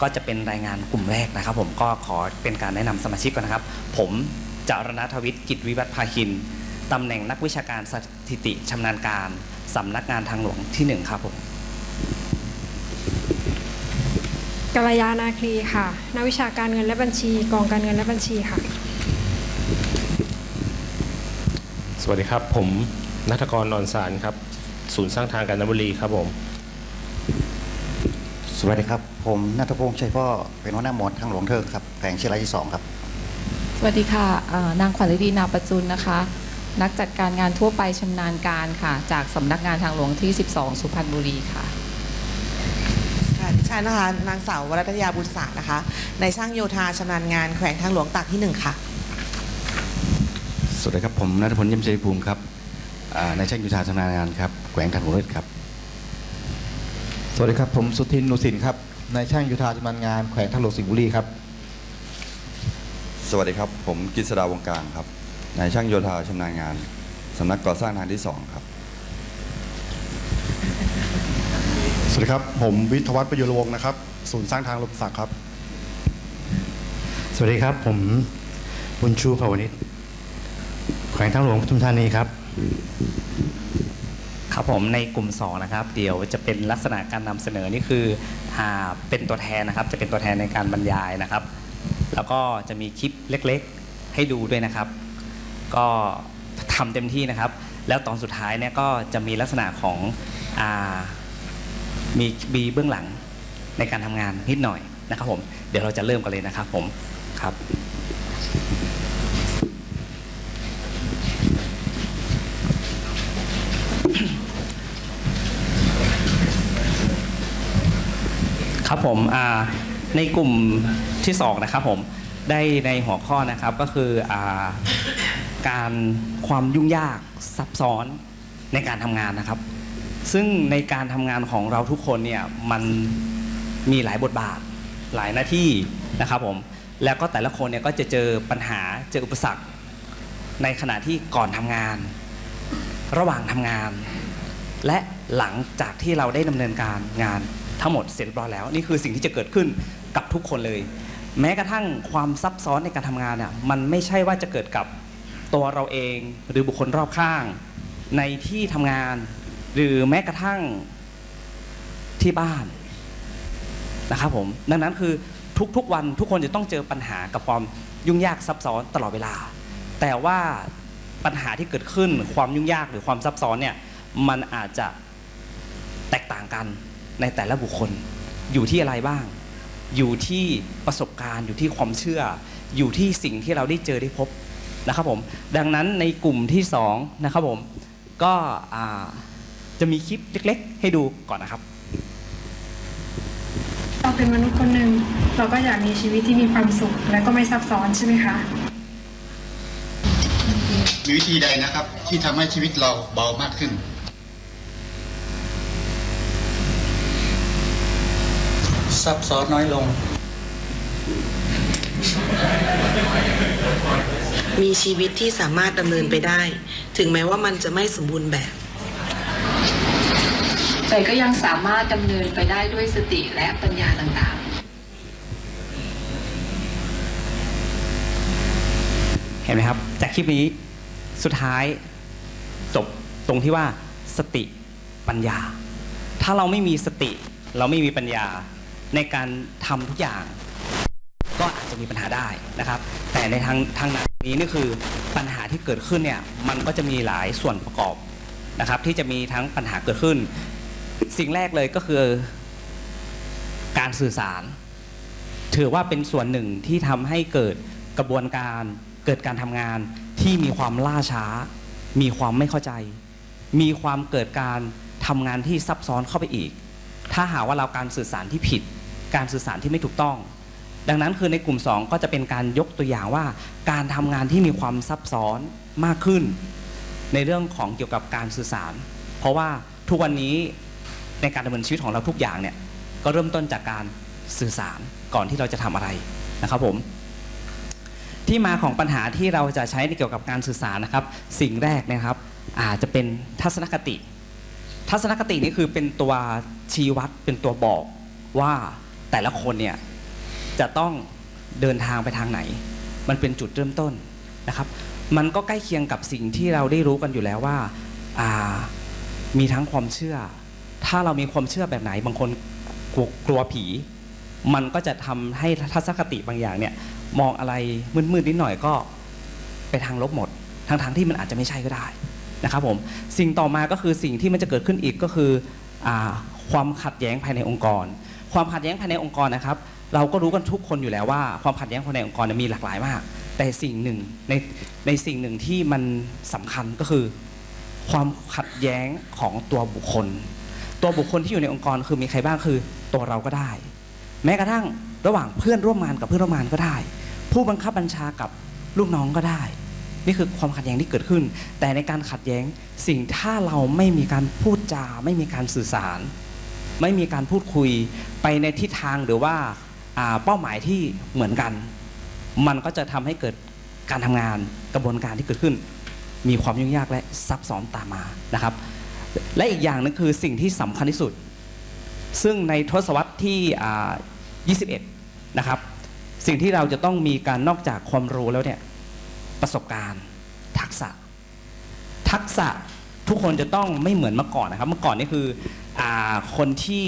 ก็จะเป็นรายงานกลุ่มแรกนะครับ ผมก็ขอเป็นการแนะนำสมาชิกก่อนนะครับ ผมจารณทวิทย์กิจวิวัฒน์ภาคินตำแหน่งนักวิชาการสถิติชำนาญการสำนักงานทางหลวงที่หนึ่งครับผมกัลยานาคลีค่ะ นักวิชาการเงินและบัญชี กองการเงินและบัญชีค่ะ สวัสดีครับ ผมนัทกรนอนสารครับ ศูนย์สร้างทางกาญจนบุรีครับผม สวัสดีครับ ผมนัทพงษ์ชัยพ่อเป็นหัวหน้าหมวดทางหลวงเทิงครับแผงเชียงรายที่สองครับ สวัสดีค่ะเอ่อนางขวัญฤดีนาประจุนนะคะ นักจัดการงานทั่วไปชำนาญการค่ะ จากสำนักงานทางหลวงที่ 12 สุพรรณบุรีค่ะค่ะดิฉันนะคะนางสาววรัตยาบุญศาสตร์นะคะในช่างโยธาชำนาญงานแขวงทางหลวงตากที่หนึ่งค่ะ สวัสดีครับผมนัทพลเยี่ยมชัยภูมิครับอ่าในช่างยุทธาชำนาญงานครับแขวงทางหลวงเลิศครับส วัสดีครับ ผมสุทินนุสินครับนายช่างยุทธาชำนาญงานแขวงทางหลวงสิงห์บุรีครับ สวัสดีครับ ผมกฤษดาวงกลางครับนายช่างโยธาชำนาญงานสำนักก่อสร้างทางที่ 2 ครับ สวัสดีครับ ผมวิทยวัฒน์ประยุรวงศ์นะครับ ศูนย์สร้างทางลมศักดิ์ครับ สวัสดีครับ ผมบุญชูภาวนิชแขวงทางหลวงปทุมธานีครับ ครับผมในกลุ่ม2นะครับเดี๋ยวจะเป็นลักษณะการนำเสนอนี่คืออ่าเป็นตัวแทนนะครับ จะเป็นตัวแทนในการบรรยายนะครับ แล้วก็จะมีคลิปเล็กๆ ให้ดูด้วยนะครับ ก็ทำเต็มที่นะครับ แล้วตอนสุดท้ายเนี่ยก็จะมีลักษณะของอามีมีเบื้องหลังในการทำงานนิดหน่อยนะครับผมเดี๋ยวเราจะเริ่มกันเลยนะครับผมครับ ผมในกลุ่มที่สองนะครับผมได้ในหัวข้อนะครับก็คืออการความยุ่งยากซับซ้อนในการทำงานนะครับ ซึ่งในการทำงานของเราทุกคนเนี่ยมันมีหลายบทบาทหลายหน้าที่นะครับผมแล้วก็แต่ละคนเนี่ยก็จะเจอปัญหาเจออุปสรรค ในขณะที่ก่อนทำงาน ระหว่างทำงาน และหลังจากที่เราได้ดำเนินการงาน ทั้งหมดเสร็จเรียบร้อยแล้ว นี่คือสิ่งที่จะเกิดขึ้นกับทุกคนเลย แม้กระทั่งความซับซ้อนในการทำงานเนี่ยมันไม่ใช่ว่าจะเกิดกับตัวเราเองหรือบุคคลรอบข้าง ในที่ทำงาน หรือแม้กระทั่งที่บ้านนะครับผมดังนั้นคือทุกๆวันทุกคนจะต้องเจอปัญหากับความยุ่งยากซับซ้อนตลอดเวลา แต่ว่าปัญหาที่เกิดขึ้นความยุ่งยากหรือความซับซ้อนเนี่ยมันอาจจะแตกต่างกัน ในแต่ละบุคคล อยู่ที่อะไรบ้าง อยู่ที่ประสบการณ์ อยู่ที่ความเชื่อ อยู่ที่สิ่งที่เราได้เจอได้พบนะครับผม ดังนั้นในกลุ่มที่สองนะครับผมก็อ่าจะมีคลิปเล็ก ๆ ให้ดูก่อนนะครับเราเป็นมนุษย์คนหนึ่งเราก็อยากมีชีวิตที่มีความสุข และก็ไม่ซับซ้อนใช่ไหมคะมีวิธีใดนะครับ ที่ทำให้ชีวิตเราเบามากขึ้น ซับซ้อนน้อยลง มีชีวิตที่สามารถดำเนินไปได้ ถึงแม้ว่ามันจะไม่สมบูรณ์แบบ แต่ก็ยังสามารถดำเนินไปได้ด้วยสติและปัญญาต่างๆ เห็นไหมครับ จากคลิปนี้สุดท้ายจบตรงที่ว่าสติปัญญา ถ้าเราไม่มีสติ เราไม่มีปัญญา ในการทำทุกอย่าง ก็อาจจะมีปัญหาได้นะครับ แต่ในทางทางนี้นี่คือปัญหาที่เกิดขึ้นเนี่ยมันก็จะมีหลายส่วนประกอบนะครับ ที่จะมีทั้งปัญหาเกิดขึ้น สิ่งแรกเลยก็คือการสื่อสาร ถือว่าเป็นส่วนหนึ่งที่ทำให้เกิดกระบวนการเกิดการทำงานที่มีความล่าช้า มีความไม่เข้าใจ มีความเกิดการทำงานที่ซับซ้อนเข้าไปอีก ถ้าหาว่าเราการสื่อสารที่ผิด การสื่อสารที่ไม่ถูกต้อง ดังนั้นคือในกลุ่ม 2 ก็จะเป็นการยกตัวอย่างว่า การทำงานที่มีความซับซ้อนมากขึ้น ในเรื่องของเกี่ยวกับการสื่อสาร เพราะว่าทุกวันนี้ในการดำเนินชีวิตของเราทุกอย่างเนี่ยก็เริ่มต้นจากการสื่อสารก่อนที่เราจะทำอะไรนะครับผมที่มาของปัญหาที่เราจะใช้ในเกี่ยวกับการสื่อสารนะครับ สิ่งแรกนะครับ อาจจะเป็นทัศนคติ ทัศนคตินี่คือเป็นตัวชี้วัดเป็นตัวบอกว่า แต่ละคนเนี่ยจะต้องเดินทางไปทางไหน มันเป็นจุดเริ่มต้นนะครับ มันก็ใกล้เคียงกับสิ่งที่เราได้รู้กันอยู่แล้วว่าามีทั้งความเชื่อ ถ้าเรามีความเชื่อแบบไหน บางคนกลัวกลัวผี มันก็จะทำให้ทัศนคติบางอย่างเนี่ยมองอะไรมืดๆนิดหน่อยก็ไปทางลบหมดทั้งๆทที่มันอาจจะไม่ใช่ก็ได้นะครับผมสิ่งต่อมาก็คือสิ่งที่มันจะเกิดขึ้นอีกก็คืออความขัดแย้งภายในองค์กร ความขัดแย้งภายในองค์กรนะครับ เราก็รู้กันทุกคนอยู่แล้วว่า ความขัดแย้งภายในองค์กรมีหลากหลายมาก แต่สิ่งหนึ่งในในสิ่งหนึ่งที่มันสำคัญก็คือ ความขัดแย้งของตัวบุคคล ตัวบุคคลที่อยู่ในองค์กรคือมีใครบ้างคือ ตัวเราก็ได้ แม้กระทั่งระหว่างเพื่อนร่วมงานกับเพื่อนร่วมงานก็ได้ ผู้บังคับบัญชากับลูกน้องก็ได้ นี่คือความขัดแย้งที่เกิดขึ้น แต่ในการขัดแย้งสิ่งถ้าเราไม่มีการพูดจาไม่มีการสื่อสาร ไม่มีการพูดคุยไปในทิศทางหรือว่าเป้าหมายที่เหมือนกัน มันก็จะทำให้เกิดการทำงานกระบวนการที่เกิดขึ้น มีความยุ่งยากและซับซ้อนตามมานะครับ และอีกอย่างนึงคือสิ่งที่สำคัญที่สุด ซึ่งในทศวรรษที่ 21 นะครับ สิ่งที่เราจะต้องมีการนอกจากความรู้แล้วเนี่ยประสบการณ์ ทักษะ ทักษะทุกคนจะต้องไม่เหมือนเมื่อก่อนนะครับ เมื่อก่อนนี่คือ อาคนที่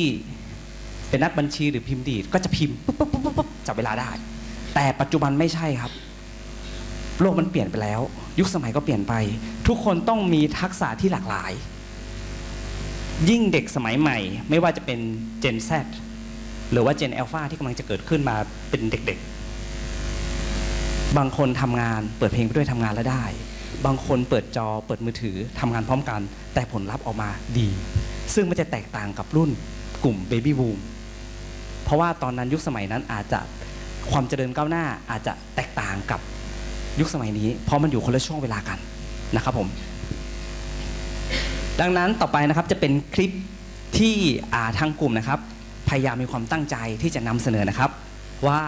เป็นนักบัญชีหรือพิมพ์ดีดก็จะพิมพ์ปุ๊บปุ๊บปุ๊บปุ๊บปุ๊บจับเวลาได้ แต่ปัจจุบันไม่ใช่ครับ โลกมันเปลี่ยนไปแล้ว ยุคสมัยก็เปลี่ยนไป ทุกคนต้องมีทักษะที่หลากหลาย ยิ่งเด็กสมัยใหม่ ไม่ว่าจะเป็น Gen Z หรือว่า Gen Alpha ที่กำลังจะเกิดขึ้นมาเป็นเด็กๆ บางคนทำงานเปิดเพลงไปด้วยทำงานแล้วได้ บางคนเปิดจอเปิดมือถือทำงานพร้อมกัน แต่ผลลัพธ์ออกมาดี ซึ่งมันจะแตกต่างกับรุ่นกลุ่ม Baby Boom เพราะว่าตอนนั้นยุคสมัยนั้นอาจจะความเจริญก้าวหน้าอาจจะแตกต่างกับยุคสมัยนี้ เพราะมันอยู่คนละช่วงเวลากันนะครับผม ดังนั้นต่อไปนะครับจะเป็นคลิปที่ทางกลุ่มนะครับ พยายามมีความตั้งใจที่จะนำเสนอนะครับ ว่า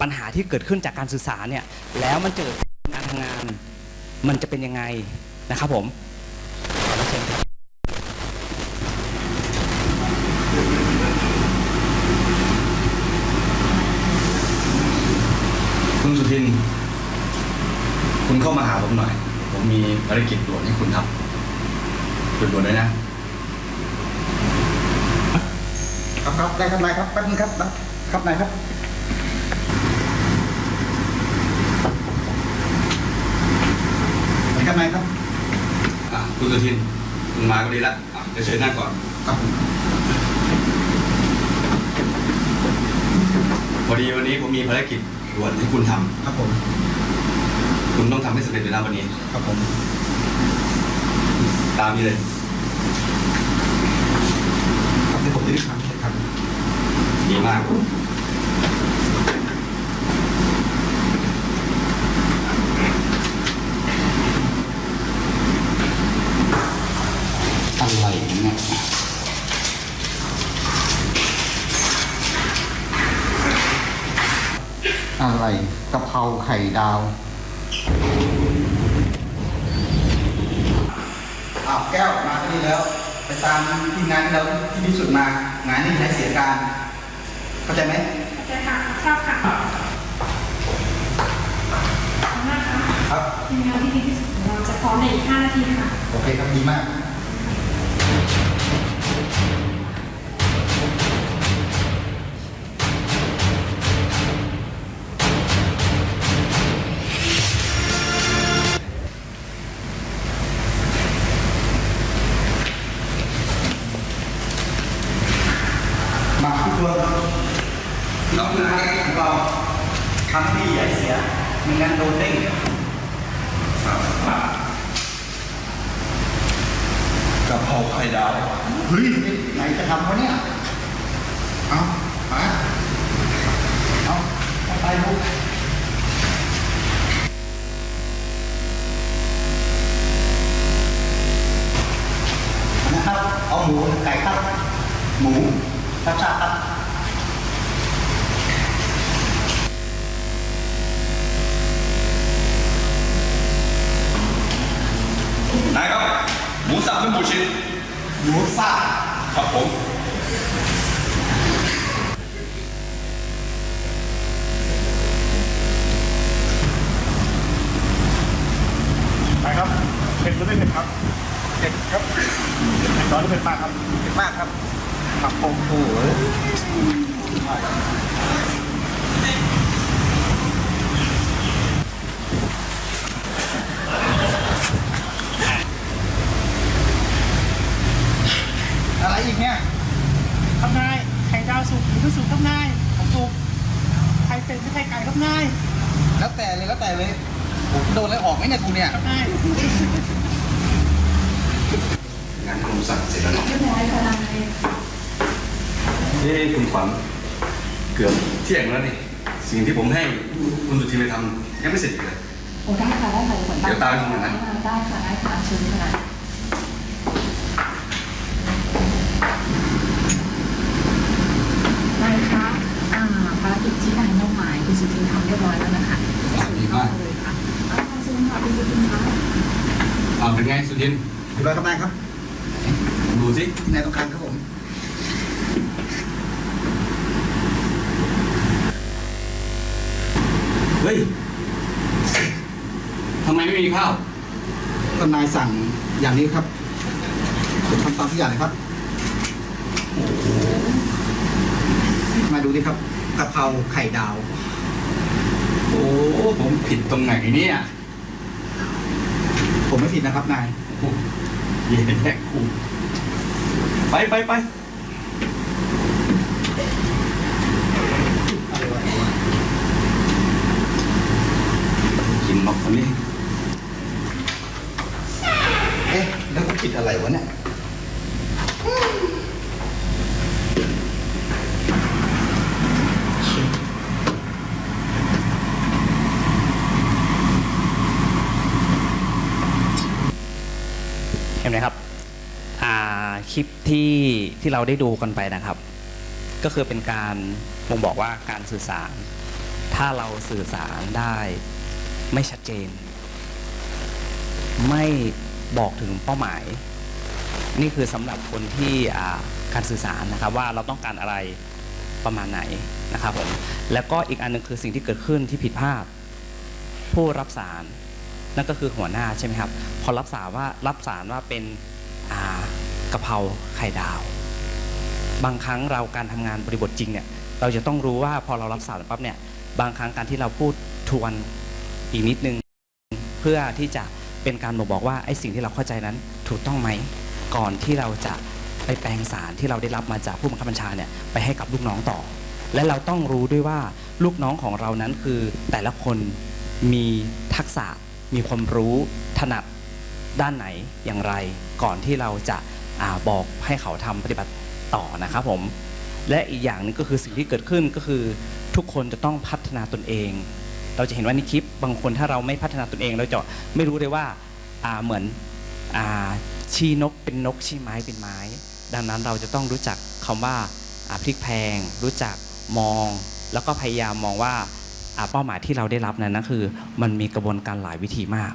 ปัญหาที่เกิดขึ้นจากการสื่อสารเนี่ยแล้วมันเจอการทำงาน มันจะเป็นยังไงนะครับผมขอเชิญครับ คุณสุทินคุณเข้ามาหาผมหน่อย ผมมีภารกิจด่วนให้คุณทำด่วนๆเลยนะ ครับครับได้ครับนายครับแป๊บนึงครับนะครับนายครับ ครับนายครับ อะคุณสุทินคุณมาก็ดีละอะเดี๋ยวเชิญนั่งก่อนครับผมพอดีวันนี้ผมมีภารกิจ ด่วนให้คุณทำครับผมคุณต้องทำให้สำเร็จในแล้ววันนี้ ครับผมตามนี้เลย ครับที่ผมจะได้ทำให้ครับ ดีมาก อะไรเนี่ยอะไรกะเพ ราไข่ดาวอ้าวแก้วมาที่นี่แล้ว ไปตามทีมงานที่เราที่ดีสุดมางานนี้ใช้เสียการเข้าใจไหมใช่ค่ะทราบค่ะนะคะครับทีมงานที่ดีที่สุดของเราจะพร้อมในอีก5นาทีค่ะโอเคครับดีมาก หมูสับหรือบูชิ้นหมูสับครับผม เป็นไม่ใช่ไก่ครับนาย แล้วแต่เลยแล้วแต่เลยผมโดนอะไรออกไหมเนี่ยกูเนี่ย งานกรมสั่งเสร็จแล้วเนาะ เฮ้คุณขวัญเกือบเที่ยงแล้วนี่ สิ่งที่ผมให้คุณสุธีไปทำยังไม่เสร็จอีกเลย โอ้ได้ค่ะได้ค่ะผลเดี๋ยวตามคุณนะ ได้ค่ะได้ค่ะเชิญค่ะนายคะอ่าภารกิจที่นายมอบหมายคุณสุทินทำเรียบร้อยแล้วนะคะดีมาก เลยค่ะอ่าเชิญค่ะคุณสุทินคะอ่าเป็นไงสุทินเรียบร้อยครับนายครับดูสินายต้องการครับผม เฮ้ยทำไมไม่มีข้าวก็นายสั่งอย่างนี้ครับผมทำตามทุกอย่างเลยครับมาดูดิครับกะเพราไข่ดาว โอ้ผมผิดตรงไหนเนี่ยผมไม่ผิดนะครับนาย เย็นแค่กูไปไปไปกินหร อกคนนี้ เอ๊ะ แล้วกูผิดอะไรวะเนี่ย เห็นไหมครับ อ่า คลิปที่ที่เราได้ดูกันไปนะครับ ก็คือเป็นการบ่งบอกว่าการสื่อสาร ถ้าเราสื่อสารได้ ไม่ชัดเจน ไม่บอกถึงเป้าหมาย นี่คือสำหรับคนที่การสื่อสารนะครับว่าเราต้องการอะไรประมาณไหนนะครับผมแล้วก็อีกอันหนึงคือสิ่งที่เกิดขึ้นที่ผิดพลาดผู้รับสารนั่นก็คือหัวหน้าใช่ไหมครับพอรับสารว่ารับสารว่าเป็นอ่ากะเพราไข่ดาว บางครั้งเราการทำงานบริบทจริงเนี่ยเราจะต้องรู้ว่าพอเรารับสารปั๊บเนี่ยบางครั้งการที่เราพูดทวน อีกนิดนึง เพื่อที่จะเป็นการบอกบอกว่าไอ้สิ่งที่เราเข้าใจนั้นถูกต้องไหมก่อนที่เราจะไปแปลงสารที่เราได้รับมาจากผู้บังคับบัญชาเนี่ยไปให้กับลูกน้องต่อ และเราต้องรู้ด้วยว่าลูกน้องของเรานั้นคือแต่ละคนมีทักษะมีความรู้ถนัดด้านไหนอย่างไร ก่อนที่เราจะอาบอกให้เขาทำปฏิบัติต่อนะครับผม และอีกอย่างนึงก็คือสิ่งที่เกิดขึ้นก็คือทุกคนจะต้องพัฒนาตนเอง เราจะเห็นว่าในคลิปบางคนถ้าเราไม่พัฒนาตนเอง เราจะไม่รู้เลยว่าเหมือนอชี้นกเป็นนกชี้ไม้เป็นไม้ ดังนั้นเราจะต้องรู้จักคำว่าอ่าพลิกแพง รู้จักมอง แล้วก็พยายามมองว่าอ่าเป้าหมายที่เราได้รับนั้นนะคือ มันมีกระบวนการหลายวิธีมาก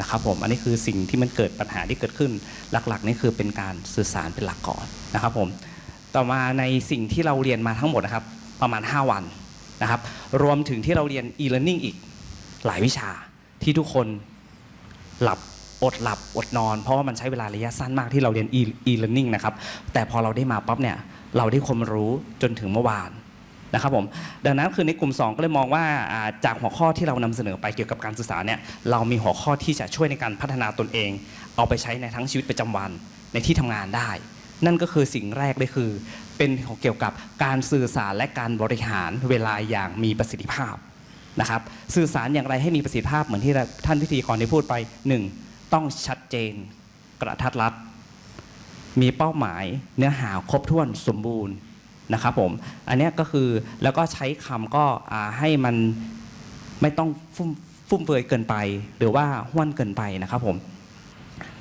นะครับผมอันนี้คือสิ่งที่มันเกิดปัญหาที่เกิดขึ้นหลักๆนี่คือเป็นการสื่อสารเป็นหลักก่อนนะครับผมต่อมาในสิ่งที่เราเรียนมาทั้งหมดนะครับประมาณ 5 วัน นะครับ รวมถึงที่เราเรียน e-learning อีกหลายวิชาที่ทุกคนหลับอดหลับอดนอน เพราะว่ามันใช้เวลาระยะสั้นมากที่เราเรียน e-learning นะครับ แต่พอเราได้มาปั๊บเนี่ยเราได้ความรู้จนถึงเมื่อวานนะครับผมดังนั้นคือในกลุ่ม 2 ก็เลยมองว่าจากหัวข้อที่เรานำเสนอไปเกี่ยวกับการสื่อสารเนี่ยเรามีหัวข้อที่จะช่วยในการพัฒนาตนเอง เอาไปใช้ในทั้งชีวิตประจำวันในที่ทำงานได้ นั่นก็คือสิ่งแรกเลยคือ เป็นเกี่ยวกับการสื่อสารและการบริหารเวลาอย่างมีประสิทธิภาพนะครับสื่อสารอย่างไรให้มีประสิทธิภาพเหมือนที่ท่านพิธีกรได้พูดไป 1. ต้องชัดเจนกระทัดรัดมีเป้าหมายเนื้อหาครบถ้วนสมบูรณ์นะครับผมอันนี้ก็คือแล้วก็ใช้คำก็ให้มันไม่ต้องฟุ่มฟุ่มเฟือยเกินไป หรือว่าห้วนเกินไปนะครับผม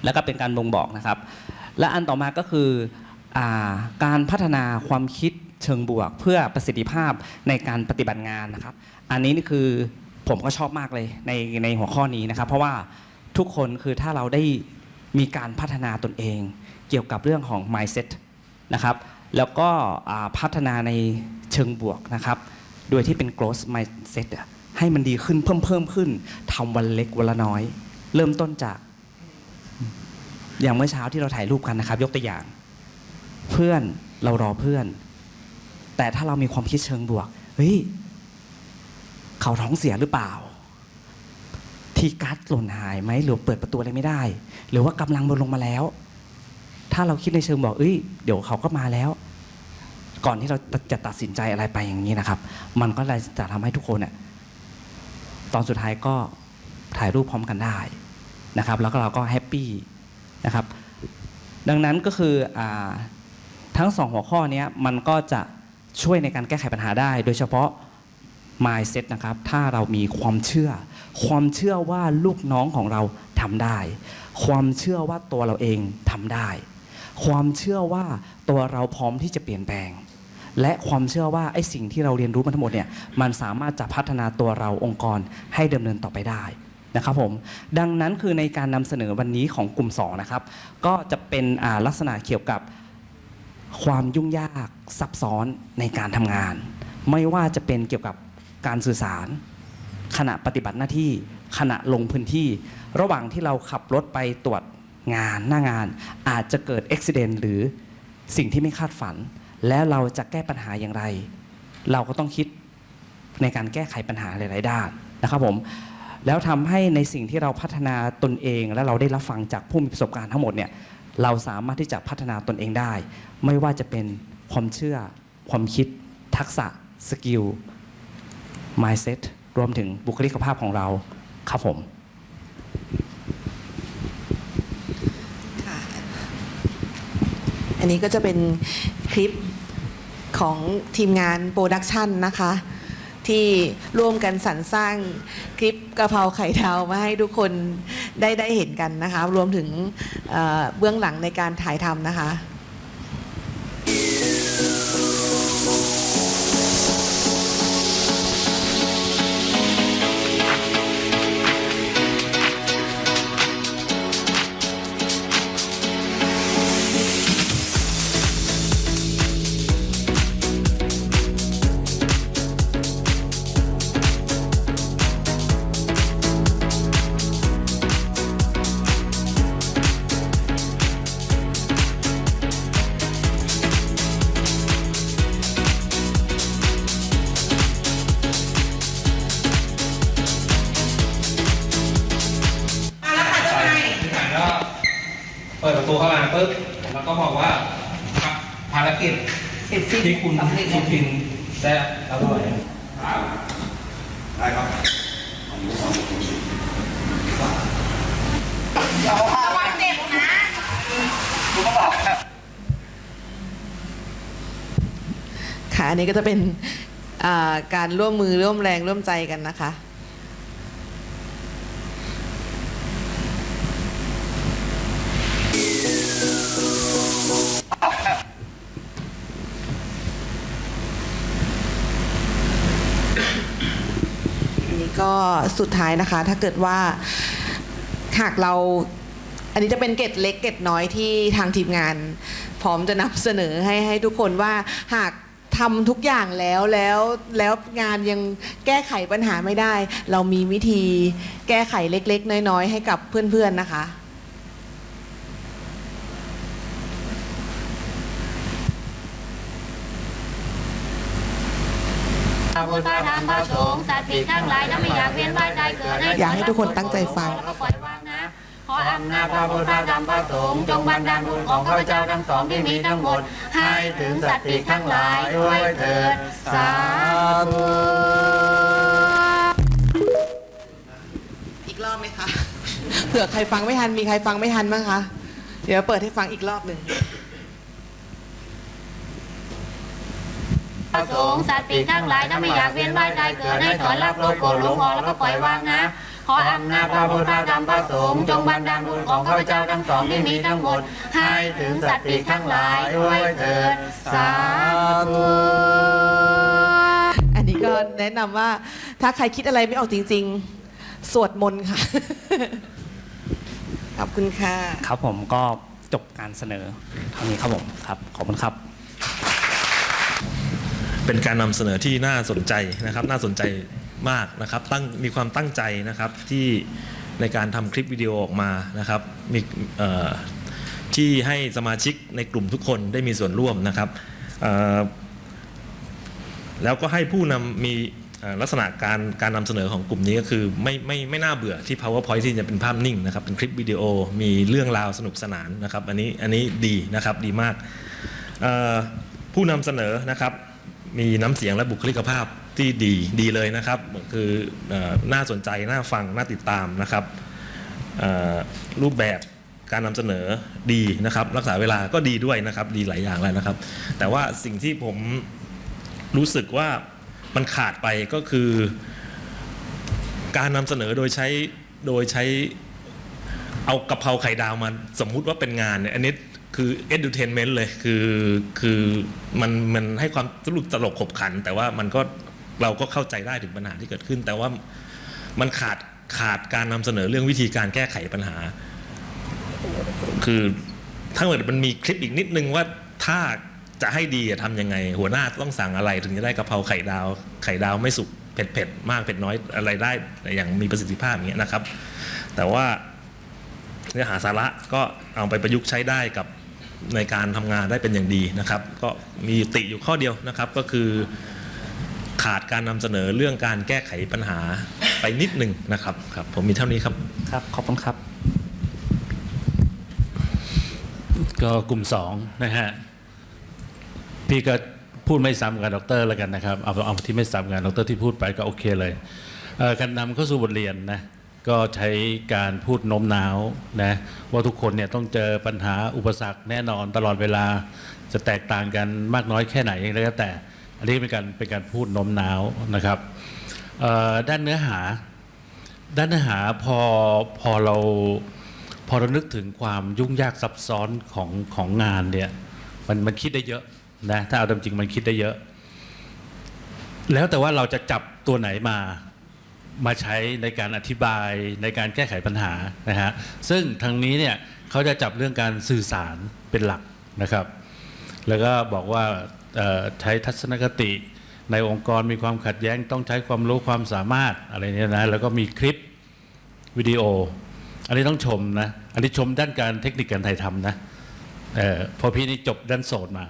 แล้วก็เป็นการบ่งบอกนะครับ และอันต่อมาก็คือ การพัฒนาความคิดเชิงบวก เพื่อประสิทธิภาพในการปฏิบัติงานนะครับ อันนี้นี่คือผมก็ชอบมากเลยในในหัวข้อนี้นะครับ เพราะว่าทุกคนคือถ้าเราได้มีการพัฒนาตนเอง เกี่ยวกับเรื่องของ mindset นะครับ แล้วก็พัฒนาในเชิงบวกนะครับ โดยที่เป็น growth mindset ให้มันดีขึ้นเพิ่มเพิ่มขึ้นทำวันเล็กวันละน้อย เริ่มต้นจาก อย่างเมื่อเช้าที่เราถ่ายรูปกันนะครับ ยกตัวอย่าง เพื่อนเรารอเพื่อน แต่ถ้าเรามีความคิดเชิงบวกเฮ้ยเขาท้องเสียหรือเปล่า ที่การ์ดหล่นหายไหมหรือเปิดประตูอะไรไม่ได้ หรือว่ากำลังบนลงมาแล้ว ถ้าเราคิดในเชิงบอกเอ้ยเดี๋ยวเขาก็มาแล้ว ก่อนที่เราจะตัดสินใจอะไรไปอย่างนี้นะครับ มันก็เลยจะทำให้ทุกคนเนี่ยตอนสุดท้ายก็ถ่ายรูปพร้อมกันได้นะครับ แล้วก็เราก็แฮปปี้นะครับ ดังนั้นก็คืออา ทั้งสองหัวข้อนี้มันก็จะช่วยในการแก้ไขปัญหาได้ โดยเฉพาะ mindset นะครับ ถ้าเรามีความเชื่อ ความเชื่อว่าลูกน้องของเราทำได้ ความเชื่อว่าตัวเราเองทำได้ ความเชื่อว่าตัวเราพร้อมที่จะเปลี่ยนแปลง และความเชื่อว่าไอ้สิ่งที่เราเรียนรู้มาทั้งหมดเนี่ย มันสามารถจะพัฒนาตัวเราองค์กรให้ดำเนินต่อไปได้นะครับผมดังนั้นคือในการนำเสนอวันนี้ของกลุ่ม2นะครับก็จะเป็นลักษณะเกี่ยวกับ ความยุ่งยากซับซ้อนในการทำงาน ไม่ว่าจะเป็นเกี่ยวกับการสื่อสาร ขณะปฏิบัติหน้าที่ขณะลงพื้นที่ ระหว่างที่เราขับรถไปตรวจงานหน้างาน อาจจะเกิดอุบิเหตุหรือสิ่งที่ไม่คาดฝัน แล้วเราจะแก้ปัญหาอย่างไร เราก็ต้องคิดในการแก้ไขปัญหาหลาย ๆ ด้านนะครับผมแล้วทำให้ในสิ่งที่เราพัฒนาตนเอง และเราได้รับฟังจากผู้มีประสบการณ์ทั้งหมดเนี่ย เราสามารถที่จะพัฒนาตนเองได้ ไม่ว่าจะเป็นความเชื่อ ความคิด ทักษะ สกิล mindset รวมถึงบุคลิกภาพของเราครับผมอันนี้ก็จะเป็นคลิปของทีมงานโปรดักชันนะคะ ที่ร่วมกันสรรสร้างคลิปกระเพราไข่ดาวมาให้ทุกคนได้ได้เห็นกันนะคะ รวมถึงเบื้องหลังในการถ่ายทำนะคะ คุณสุทินได้รับไว้ได้ครับค่ะอันนี้ก็จะเป็นการร่วมมือร่วมแรงร่วมใจกันนะคะ สุดท้ายนะคะ ถ้าเกิดว่าหากเราอันนี้จะเป็นเกตเล็กเกตน้อยที่ทางทีมงาน พร้อมจะนำเสนอให้ให้ทุกคนว่าหากทำทุกอย่างแล้วแล้วแล้วงานยังแก้ไขปัญหาไม่ได้ เรามีวิธีแก้ไขเล็ก ๆ น้อย ๆ ให้กับเพื่อน ๆ นะคะ ระพุทธธรรมพระสงฆ์สัตว์ปีกทั้งหลายนั้นไม่อยากเวียนว่ายตายเกิดอยากให้ทุกคนตั้งใจฟังแล้วก็ปล่อยวางนะ ขออำนาจพระพุทธธรรมพระสงฆ์จงบันดาลบุญของข้าพเจ้าทั้งสองที่มีทั้งหมด ให้ถึงสัตว์ปีกทั้งหลายด้วยเถิดสาธุอีกรอบไหมคะ เผื่อใครฟังไม่ทัน มีใครฟังไม่ทันบ้างคะ เดี๋ยวเปิดให้ฟังอีกรอบหนึ่ง ระสงฆ์สัตว์ปีกทั้งหลายนั้นไม่อยากเวียนว่ายตายเกิดให้ถอนรับโลภโกรธหลงออกแล้วก็ปล่อยวางนะขออำนาจพระพุทธธรรมพระสงฆ์จงบันดาลบุญของข้าพเจ้าทั้งสองที่มีทั้งหมด ให้ถึงสัตว์ปีกทั้งหลายด้วยเถิดสาธุอันนี้ก็แนะนำว่าถ้าใครคิดอะไรไม่ออกจริง ๆ สวดมนต์ค่ะ ขอบคุณค่ะ ครับผมก็จบการเสนอเท่านี้ครับผมครับ ขอบคุณครับ เป็นการนำเสนอที่น่าสนใจนะครับ น่าสนใจมากนะครับ ตั้งมีความตั้งใจนะครับที่ในการทำคลิปวิดีโอออกมานะครับมีที่ให้สมาชิกในกลุ่มทุกคนได้มีส่วนร่วมนะครับแล้วก็ให้ผู้นำมีลักษณะการการนำเสนอของกลุ่มนี้ก็คือไม่ไม่ไม่น่าเบื่อที่ powerpoint ที่จะเป็นภาพนิ่งนะครับ เป็นคลิปวิดีโอมีเรื่องราวสนุกสนานนะครับ อันนี้อันนี้ดีนะครับดีมากผู้นำเสนอนะครับ มีน้ำเสียงและบุคลิกภาพที่ดีดีเลยนะครับ คืออน่าสนใจ น่าฟัง น่าติดตามนะครับรูปแบบการนำเสนอดีนะครับ รักษาเวลาก็ดีด้วยนะครับ ดีหลายอย่างแล้วนะครับ แต่ว่าสิ่งที่ผมรู้สึกว่ามันขาดไปก็คือ การนำเสนอโดยใช้โดยใช้เอากะเพราไข่ดาวมาสมมุติว่าเป็นงานเนี่ยอันนี้ คือ entertainment เลยคือคือมันมันให้ความสนุกตลกขบขัน แต่ว่ามันก็เราก็เข้าใจได้ถึงปัญหาที่เกิดขึ้น แต่ว่ามันขาดขาดการนำเสนอเรื่องวิธีการแก้ไขปัญหา คือถ้าเกิดมันมีคลิปอีกนิดนึงว่าถ้าจะให้ดีทำยังไง หัวหน้าต้องสั่งอะไรถึงจะได้กะเพราไข่ดาว ไข่ดาวไม่สุกเผ็ดเผ็ดมากเผ็ดน้อยอะไรได้อย่างมีประสิทธิภาพอย่างเงี้ยนะครับ แต่ว่าเนื้อหาสาระก็เอาไปประยุกต์ใช้ได้กับ ในการทำงานได้เป็นอย่างดีนะครับ ก็มีติอยู่ข้อเดียวนะครับ ก็คือขาดการนำเสนอเรื่องการแก้ไขปัญหาไปนิดหนึ่งนะครับครับ ผมมีเท่านี้ครับครับขอบคุณครับ ก็กลุ่มสองนะฮะพี่ก็พูดไม่ซ้ำกับดรแล้วกันนะครับเอาเอาที่ไม่ซ้ำกับดรที่พูดไปก็โอเคเลยเอ่อการนำเข้าสู่บทเรียนนะ ก็ใช้การพูดโน้มน้าวนะว่าทุกคนเนี่ยต้องเจอปัญหาอุปสรรคแน่นอนตลอดเวลาจะแตกต่างกันมากน้อยแค่ไหนก็แล้วแต่ อันนี้เป็นการเป็นการพูดโน้มน้าวนะครับด้านเนื้อหา ด้านเนื้อหาพอพอเราพอเรานึกถึงความยุ่งยากซับซ้อนของของงานเนี่ยมันมันคิดได้เยอะนะถ้าเอาตามจริงมันคิดได้เยอะ แล้วแต่ว่าเราจะจับตัวไหนมา มาใช้ในการอธิบายในการแก้ไขปัญหานะฮะซึ่งทางนี้เนี่ยเขาจะจับเรื่องการสื่อสารเป็นหลักนะครับ แล้วก็บอกว่าใช้ทัศนคติในองค์กรมีความขัดแย้งต้องใช้ความรู้ความสามารถอะไรเนี่ยนะแล้วก็มีคลิปวิดีโอ อันนี้ต้องชมนะ อันนี้ชมด้านการเทคนิคการถ่ายทำนะออพอพี่นี่จบด้านโสดมา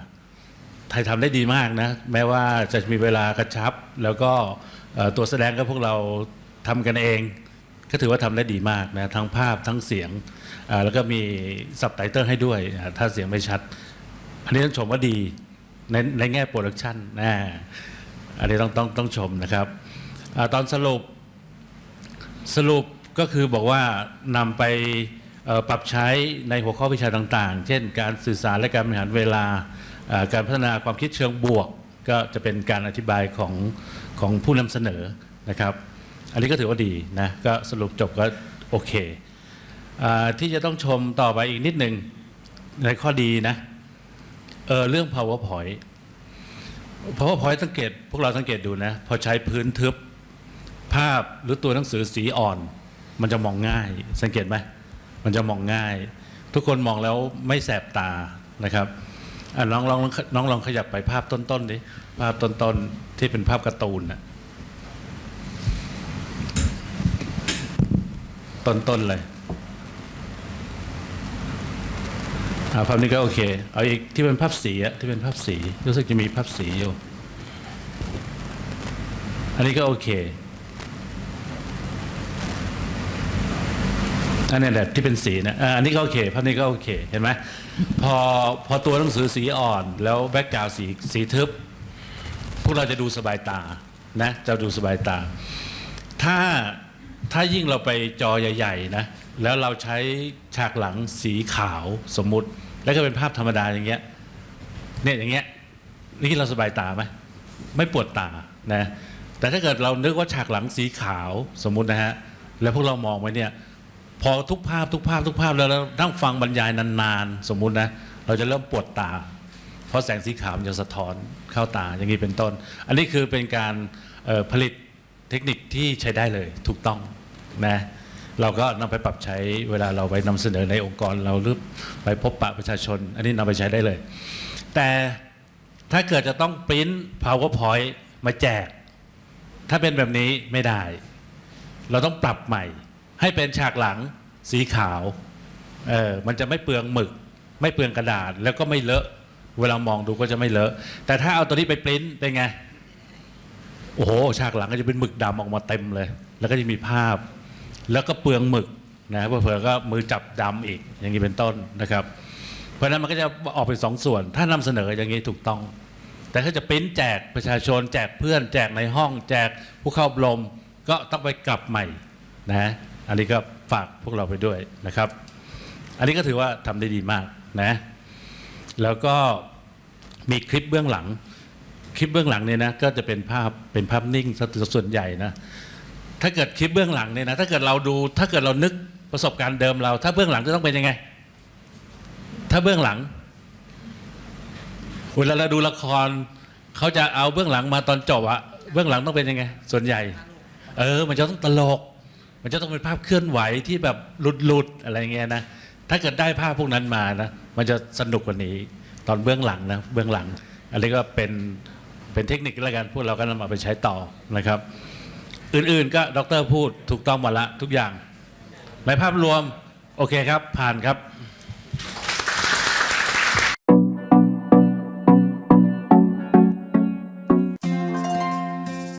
ถ่ายทำได้ดีมากนะ แม้ว่าจะมีเวลากระชับ แล้วก็ตัวแสดงก็พวกเรา ทำกันเอง ก็ถือว่าทำได้ดีมากนะทั้งภาพทั้งเสียงแล้วก็มีซับไตเติลให้ด้วย ถ้าเสียงไม่ชัด อันนี้ต้องชมว่าดีในในแง่โปรดักชันนะอันนี้ต้องต้องต้องชมนะครับอตอนสรุปสรุปก็คือบอกว่านำไปปรับใช้ในหัวข้อวิชาต่างๆ เช่น การสื่อสารและการบริหารเวลา การพัฒนาความคิดเชิงบวก ก็จะเป็นการอธิบายของของผู้นำเสนอนะครับ อันนี้ก็ถือว่าดีนะก็สรุปจบก็โอเคอที่จะต้องชมต่อไปอีกนิดหนึ่งในข้อดีนะเออเรื่อง powerpoint powerpoint สังเกต พวกเราสังเกตดูนะ พอใช้พื้นทึบภาพหรือตัวหนังสือสีอ่อน มันจะมองง่าย สังเกตไหมมันจะมองง่าย ทุกคนมองแล้วไม่แสบตานะครับน้องลองน้องลองขยับไปภาพต้นๆดิภาพต้นๆที่เป็นภาพการ์ตูนนะ ต้นๆเลยอาภาพนี้ก็โอเค เอาอีกที่เป็นภาพสีอะที่เป็นภาพสีรู้สึกจะมีภาพสีอยู่ อันนี้ก็โอเค อันนี้แหละที่เป็นสีนะอันนี้ก็โอเคภาพนี้ก็โอเคเห็นไหมพอพอตัวหนังสือสีอ่อน แล้วแบ็กกราวสีสีทึบ พวกเราจะดูสบายตานะจะดูสบายตา ถ้า ถ้ายิ่งเราไปจอใหญ่ๆนะแล้วเราใช้ฉากหลังสีขาวสมมุติ แล้วก็เป็นภาพธรรมดาอย่างเงี้ยเนี่ยอย่างเงี้ยนี่เราสบายตาไหมไม่ปวดตานะแต่ถ้าเกิดเรานึกว่าฉากหลังสีขาวสมมุตินะฮะแล้วพวกเรามองไว้เนี่ยพอทุกภาพทุกภาพทุกภาพแล้วเรานั่งฟังบรรยายนานๆ สมมุตินะเราจะเริ่มปวดตา เพราะแสงสีขาวมันจะสะท้อนเข้าตาอย่างนี้เป็นต้น อันนี้คือเป็นการผลิตเทคนิคที่ใช้ได้เลยถูกต้อง นะเราก็นำไปปรับใช้เวลาเราไปนำเสนอในองค์กรเราหรือไปพบปะประชาชน อันนี้นำไปใช้ได้เลย แต่ถ้าเกิดจะต้องปริ้น powerpoint มาแจก ถ้าเป็นแบบนี้ไม่ได้ เราต้องปรับใหม่ ให้เป็นฉากหลังสีขาวเออมันจะไม่เปลืองหมึก ไม่เปลืองกระดาษ แล้วก็ไม่เลอะเวลามองดูก็จะไม่เลอะ แต่ถ้าเอาตัวนี้ไปปริ้นเป็นไงโอ้โหฉากหลังก็จะเป็นหมึกดำออกมาเต็มเลย แล้วก็จะมีภาพ แล้วก็เปลืองหมึกนะเผื่อก็มือจับดำอีกอย่างนี้เป็นต้นนะครับ เพราะนั้นมันก็จะออกเป็นสองส่วน ถ้านำเสนออย่างนี้ถูกต้อง แต่ถ้าจะปริ้นแจกประชาชน แจกเพื่อน แจกในห้อง แจกผู้เข้าอบรมก็ต้องไปกลับใหม่นะอันนี้ก็ฝากพวกเราไปด้วยนะครับ อันนี้ก็ถือว่าทำได้ดีมากนะแล้วก็มีคลิปเบื้องหลัง คลิปเบื้องหลังเนี่ยนะก็จะเป็นภาพเป็นภาพนิ่งส่วนใหญ่นะ ถ้าเกิดคลิปเบื้องหลังเนี่ยนะถ้าเกิดเราดูถ้าเกิดเรานึกประสบการณ์เดิมเรา ถ้าเบื้องหลังจะต้องเป็นยังไง ถ้าเบื้องหลังเวลาเราดูละครเขาจะเอาเบื้องหลังมาตอนจบอะเบื้องหลังต้องเป็นยังไง ส่วนใหญ่ เออ มันจะต้องตลก มันจะต้องเป็นภาพเคลื่อนไหวที่แบบหลุดๆอะไรเงี้ยนะถ้าเกิดได้ภาพพวกนั้นมานะมันจะสนุกกว่านี้ ตอนเบื้องหลังนะเบื้องหลัง อันนี้ก็เป็นเป็นเทคนิคแล้วกันพวกเราก็นำมาไปใช้ต่อนะครับ อื่นๆ ก็ดรพูดถูกต้องหมดละทุกอย่างในภาพรวม โอเคครับ ผ่านครับ